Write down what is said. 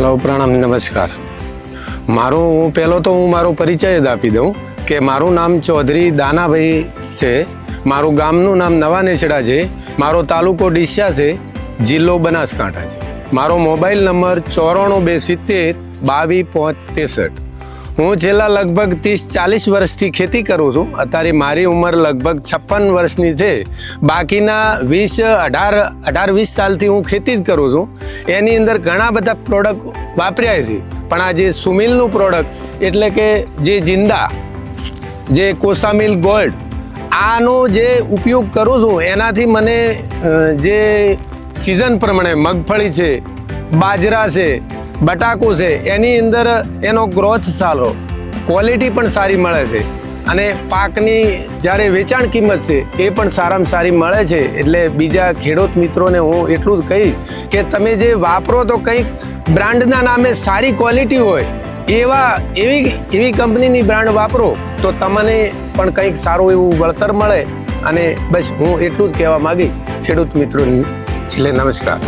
સૌ પ્રણામ, નમસ્કાર. મારું, હું પહેલો તો હું મારો પરિચય જ આપી દઉં કે મારું નામ ચૌધરી દાનાભાઈ છે. મારું ગામનું નામ નવા નેચડા છે. મારો તાલુકો ડીસા છે. જિલ્લો બનાસકાંઠા છે. મારો મોબાઈલ નંબર ચોરાણું બે સિત્તેર બાવીસ પાંચ ત્રેસઠ હું છેલ્લા લગભગ ત્રીસ ચાલીસ વર્ષથી ખેતી કરું છું. અત્યારે મારી ઉંમર લગભગ છપ્પન વર્ષની છે. બાકીના વીસ, અઢાર અઢાર, વીસ સાલથી હું ખેતી જ કરું છું. એની અંદર ઘણા બધા પ્રોડક્ટ વાપર્યા છે. પણ આ જે સુમિલનું પ્રોડક્ટ એટલે કે જે જિંદા, જે કોસામિલ ગોલ્ડ, આનો જે ઉપયોગ કરું છું, એનાથી મને જે સિઝન પ્રમાણે મગફળી છે, બાજરા છે બટાકો છે, એની અંદર એનો ગ્રોથ સારો ક્વોલિટી પણ સારી મળે છે. અને પાકની જ્યારે વેચાણ કિંમત છે, એ પણ સારામાં સારી મળે છે. એટલે બીજા ખેડૂત મિત્રોને હું એટલું જ કહીશ કે તમે જે વાપરો તો કંઈક બ્રાન્ડના નામે સારી ક્વોલિટી હોય, એવા એવી એવી કંપનીની બ્રાન્ડ વાપરો, તો તમને પણ કંઈક સારું એવું વળતર મળે. અને બસ હું એટલું જ કહેવા માંગીશ ખેડૂત મિત્રોની. છેલ્લે નમસ્કાર.